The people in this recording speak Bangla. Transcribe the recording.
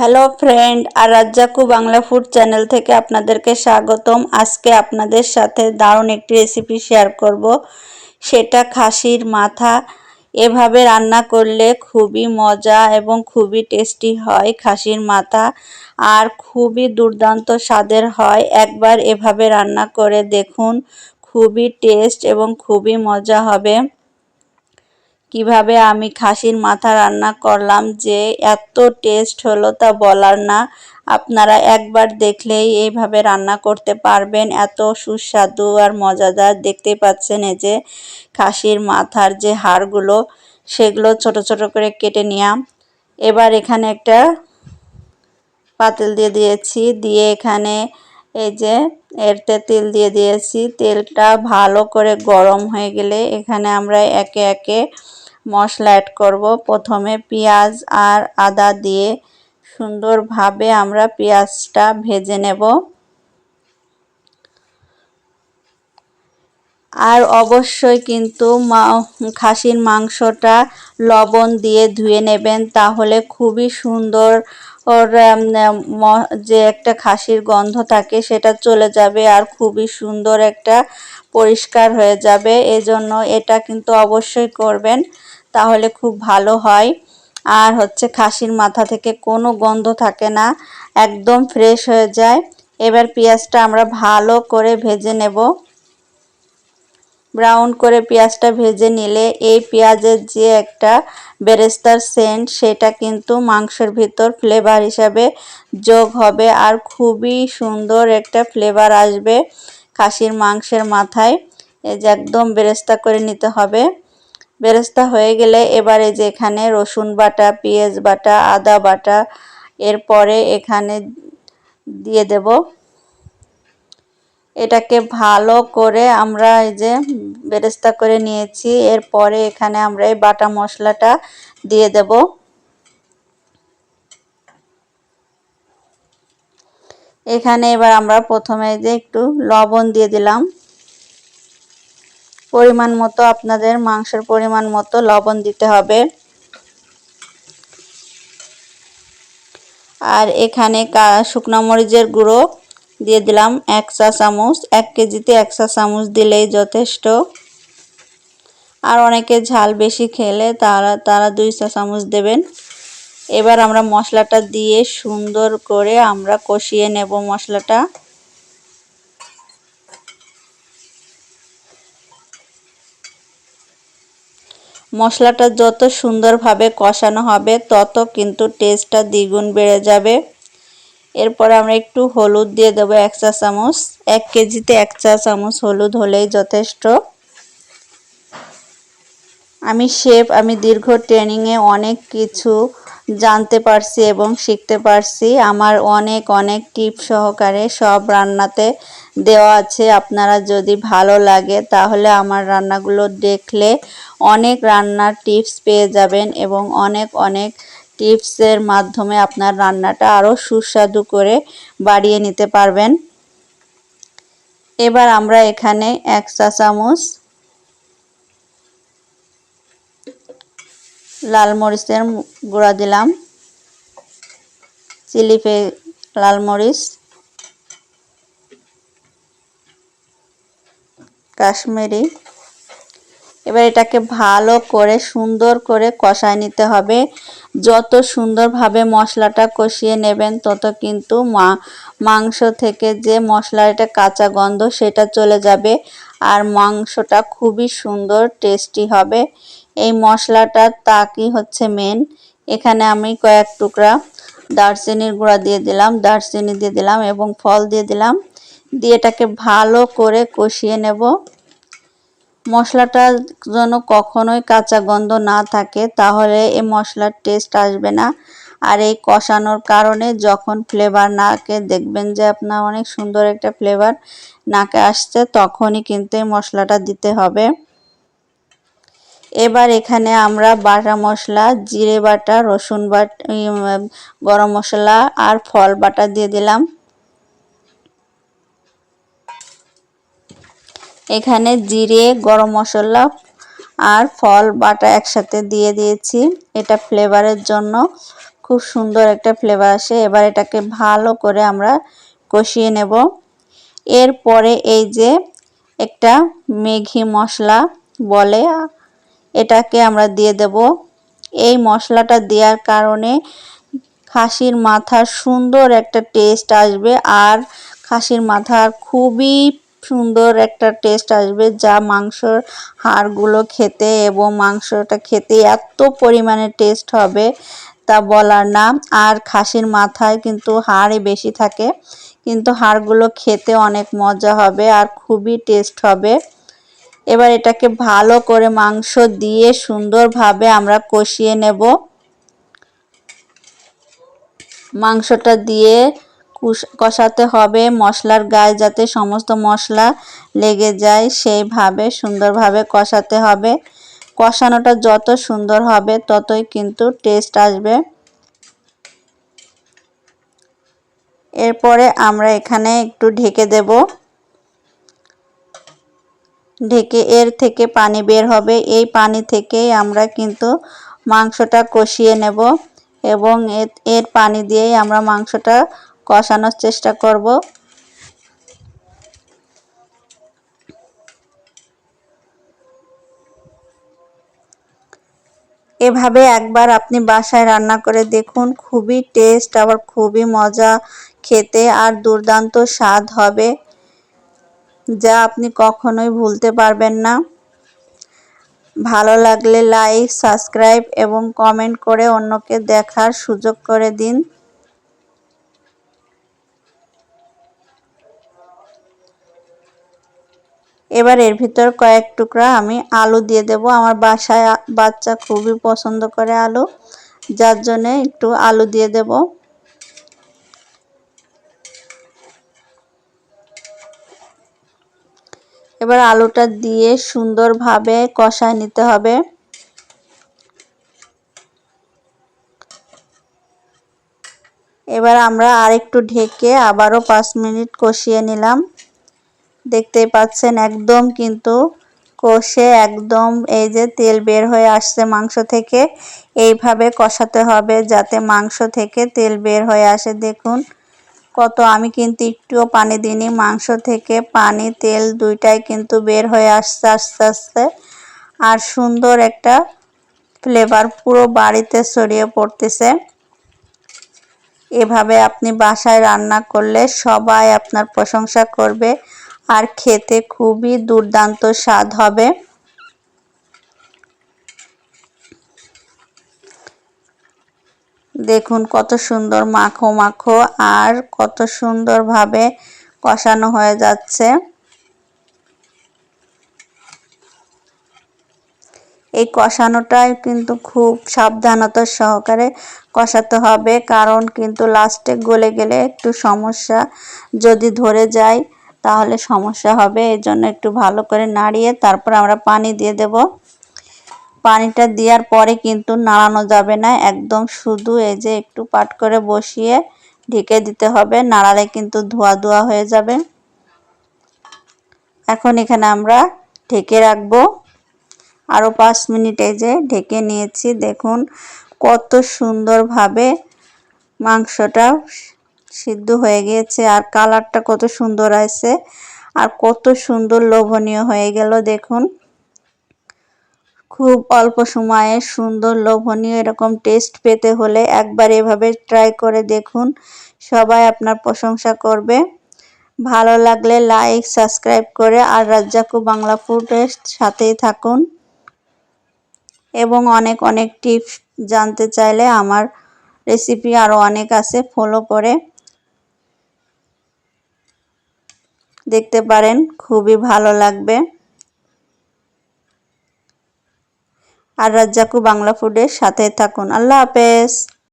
হ্যালো ফ্রেন্ড আর রাজ্জাকু বাংলা ফুড চ্যানেল থেকে আপনাদেরকে স্বাগতম। আজকে আপনাদের সাথে দারুণ একটি রেসিপি শেয়ার করব। সেটা খাসির মাথা। এভাবে রান্না করলে খুবই মজা এবং খুবই টেস্টি হয় খাসির মাথা। আর খুবই দুর্দান্ত স্বাদের হয়। একবার এভাবে রান্না করে দেখুন, খুবই টেস্ট এবং খুবই মজা হবে। কীভাবে আমি খাসির মাথা রান্না করলাম যে এত টেস্ট হলো তা বলার না। আপনারা একবার দেখলেই এইভাবে রান্না করতে পারবেন। এত সুস্বাদু আর মজাদার দেখতে পাচ্ছেন এই যে খাসির মাথার যে হাড়গুলো, সেগুলো ছোট ছোট করে কেটে নিলাম। এবার এখানে একটা পাতিল দিয়ে দিয়েছি। দিয়ে এখানে এই যে এরতে তেল দিয়ে দিয়েছি। তেলটা ভালো করে গরম হয়ে গেলে এখানে আমরা একে একে মশলা অ্যাড করব। প্রথমে পেঁয়াজ আর আদা দিয়ে সুন্দরভাবে আমরা পেঁয়াজটা ভেজে নেব। আর অবশ্যই কিন্তু খাসির মাংসটা লবণ দিয়ে ধুয়ে নেবেন, তাহলে খুবই সুন্দর ওর যে একটা খাসির গন্ধ থাকে সেটা চলে যাবে আর খুবই সুন্দর একটা পরিষ্কার হয়ে যাবে। এজন্য এটা কিন্তু অবশ্যই করবেন। তাহলে খুব ভালো হয়। আর হচ্ছে খাসির মাথা থেকে কোনো গন্ধ থাকে না, একদম ফ্রেশ হয়ে যায়। এবার পেঁয়াজটা আমরা ভালো করে ভেজে নেব। ব্রাউন করে পেঁয়াজটা ভেজে নিলে এই পেঁয়াজের যে একটা বেরেস্তার সেন্ট সেটা কিন্তু মাংসের ভিতর ফ্লেভার হিসাবে যোগ হবে আর খুবই সুন্দর একটা ফ্লেভার আসবে খাসির মাংসের মাথায়। এই যে একদম বেরেস্তা করে নিতে হবে। বেরেস্তা হয়ে গেলে এবারে যে এখানে রসুন বাটা, পেঁয়াজ বাটা, আদা বাটা, এরপরে এখানে দিয়ে দেব। এটাকে ভালো করে আমরা এই যে বেরেস্তা করে নিয়েছি, এরপরে এখানে আমরা এই বাটা মশলাটা দিয়ে দেব। এখানে এবার আমরা প্রথমে যে একটু লবণ দিয়ে দিলাম। পরিমাণ মতো, আপনাদের মাংসের পরিমাণ মতো লবণ দিতে হবে। আর এখানে শুকনো মরিচের গুঁড়ো দিয়ে দিলাম এক চা চামচ, এক কেজিতে এক চা চামচ দিলেই যথেষ্ট। আর অনেকে ঝাল বেশি খেলে তারা তারা দুই চা চামচ দেবেন। এবার আমরা মশলাটা দিয়ে সুন্দর করে আমরা কষিয়ে নেব মশলাটা। মশলাটা যত সুন্দরভাবে কষানো হবে, তত কিন্তু টেস্টটা দ্বিগুণ বেড়ে যাবে। এরপর আমরা একটু হলুদ দিয়ে দেবো এক চা চামচ। এক কেজিতে এক চা চামচ হলুদ হলেই যথেষ্ট। আমি শেফ আমি দীর্ঘ ট্রেনিংয়ে অনেক কিছু জানতে পারছি এবং শিখতে পারছি। আমার অনেক অনেক টিপ সহকারে সব রান্নাতে দেওয়া আছে। আপনারা যদি ভালো লাগে তাহলে আমার রান্নাগুলো দেখলে অনেক রান্নার টিপস পেয়ে যাবেন এবং অনেক অনেক টিপসের মাধ্যমে আপনার রান্নাটা আরও সুস্বাদু করে বাড়িয়ে নিতে পারবেন। এবার আমরা এখানে এক চা চামচ লাল মরিচের গুঁড়া দিলাম। চিলি ফে লাল মরিচ। কাশ্মীরি। এবার এটাকে ভালো করে, সুন্দর করে কষায় নিতে হবে। যত সুন্দরভাবে মশলাটা কষিয়ে নেবেন, তত কিন্তু মাংস থেকে যে মশলার এটা কাঁচা গন্ধ, সেটা চলে যাবে। আর মাংসটা খুবই সুন্দর টেস্টি হবে। এই মশলাটার তাকই হচ্ছে মেন এখানে আমি কয়েক টুকরা দারচিনির গুঁড়া দিয়ে দিলাম, দারচিনি দিয়ে দিলাম এবং ফল দিয়ে দিলাম। দিয়ে এটাকে ভালো করে কষিয়ে নেব। মশলাটা যেন কখনোই কাঁচা গন্ধ না থাকে, তাহলে এই মশলার টেস্ট আসবে না। আর এই কষানোর কারণে যখন ফ্লেভার নাকে দেখবেন যে আপনার অনেক সুন্দর একটা ফ্লেভার নাকে আসছে, তখনই কিন্তু এই মশলাটা দিতে হবে। এবার এখানে আমরা বাটা মশলা, জিরে বাটা, রসুন বাটা গরম মশলা আর ফল বাটা দিয়ে দিলাম। এখানে জিরে, গরম মশলা আর ফল বাটা একসাথে দিয়ে দিয়েছি। এটা ফ্লেভারের জন্য। খুব সুন্দর একটা ফ্লেভার আসে। এবার এটাকে ভালো করে আমরা কষিয়ে নেব। এরপরে এই যে একটা মেঘি মশলা বলে, এটাকে আমরা দিয়ে দেব। এই মশলাটা দেওয়ার কারণে খাসির মাথার সুন্দর একটা টেস্ট আসবে আর খাসির মাথার খুবই সুন্দর একটা টেস্ট আসবে যা মাংসর হাড়গুলো খেতে এবং মাংসটা খেতে এত পরিমাণে টেস্ট হবে। তা বলার না আর খাসির মাথায় কিন্তু হাড়ই বেশি থাকে। কিন্তু হাড়গুলো খেতে অনেক মজা হবে আর খুবই টেস্ট হবে। এবার এটাকে ভালো করে মাংস দিয়ে সুন্দরভাবে আমরা কষিয়ে নেব। মাংসটা দিয়ে কষাতে হবে মশলার গায়ে যাতে সমস্ত মশলা লেগে যায়, সেইভাবে সুন্দরভাবে কষাতে হবে। কষানোটা যত সুন্দর হবে, ততই কিন্তু টেস্ট আসবে। এরপরে আমরা এখানে একটু ঢেকে দেব। ঢেকে এর থেকে পানি বের হবে। এই পানি থেকেই আমরা কিন্তু মাংসটা কষিয়ে নেব এবং এর পানি দিয়েই আমরা মাংসটা কষানোর চেষ্টা করব। এভাবে একবার আপনি বাসায় রান্না করে দেখুন, খুবই টেস্ট আবার খুবই মজা খেতে আর দুর্দান্ত স্বাদ হবে, যা আপনি কখনোই ভুলতে পারবেন না। ভালো লাগলে লাইক সাবস্ক্রাইব এবং কমেন্ট করে অন্যকে দেখার সুযোগ করে দিন। এবার এর ভিতর কয়েক টুকরা আমি আলু দিয়ে দেব। আমার বাসায় বাচ্চা খুবই পছন্দ করে আলু, যার জন্যে একটু আলু দিয়ে দেব। এবার আলুটা দিয়ে সুন্দরভাবে কষায় নিতে হবে। এবার আমরা আরেকটু ঢেকে আবারও পাঁচ মিনিট কষিয়ে নিলাম। দেখতেই পাচ্ছেন, একদম কিন্তু কষে একদম এই যে তেল বের হয়ে আসছে মাংস থেকে। এইভাবে কষাতে হবে যাতে মাংস থেকে তেল বের হয়ে আসে। দেখুন কত, আমি কিন্তু একটুও পানি দিইনি। মাংস থেকে পানি, তেল দুইটাই কিন্তু বের হয়ে আসছে আস্তে আস্তে। আর সুন্দর একটা ফ্লেভার পুরো বাড়িতে ছড়িয়ে পড়তেছে। এভাবে আপনি বাসায় রান্না করলে সবাই আপনার প্রশংসা করবে। আর খেতে খুবই দুর্দান্ত স্বাদ হবে। দেখুন কত সুন্দর মাখো মাখো আর কত সুন্দরভাবে কষানো হয়ে যাচ্ছে। এই কষানোটাই কিন্তু খুব সাবধানতার সহকারে কষাতে হবে, কারণ কিন্তু লাস্টে গলে গেলে একটু সমস্যা যদি ধরে যায়। তাহলে সমস্যা হবে এই জন্য একটু ভালো করে নাড়িয়ে তারপর আমরা পানি দিয়ে দেব। পানিটা দেওয়ার পরে কিন্তু নাড়ানো যাবে না, একদম শুধু এই যে একটু পাট করে বসিয়ে ঢেকে দিতে হবে, নাড়ালে কিন্তু ধোয়া ধোয়া হয়ে যাবে। এখন এখানে আমরা ঢেকে রাখব। আরও পাঁচ মিনিট এই যে ঢেকে নিয়েছি, দেখুন কত সুন্দরভাবে মাংসটা সিদ্ধ হয়ে গিয়েছে। আর কালারটা কত সুন্দর আছে আর কত সুন্দর লোভনীয় হয়ে গেল, দেখুন। খুব অল্প সময়ে সুন্দর লোভনীয় এরকম টেস্ট পেতে হলে একবার এভাবে ট্রাই করে দেখুন। সবাই আপনার প্রশংসা করবে। ভালো লাগলে লাইক সাবস্ক্রাইব করে আর রাজ্জাকু বাংলা ফুডের সাথেই থাকুন। এবং অনেক অনেক টিপস জানতে চাইলে আমার রেসিপি আরও অনেক আছে ফলো করে। দেখতে পারেন খুবই ভালো লাগবে। আর রাজ্জাকু বাংলা ফুডের সাথে থাকুন। আল্লাহ হাফেজ।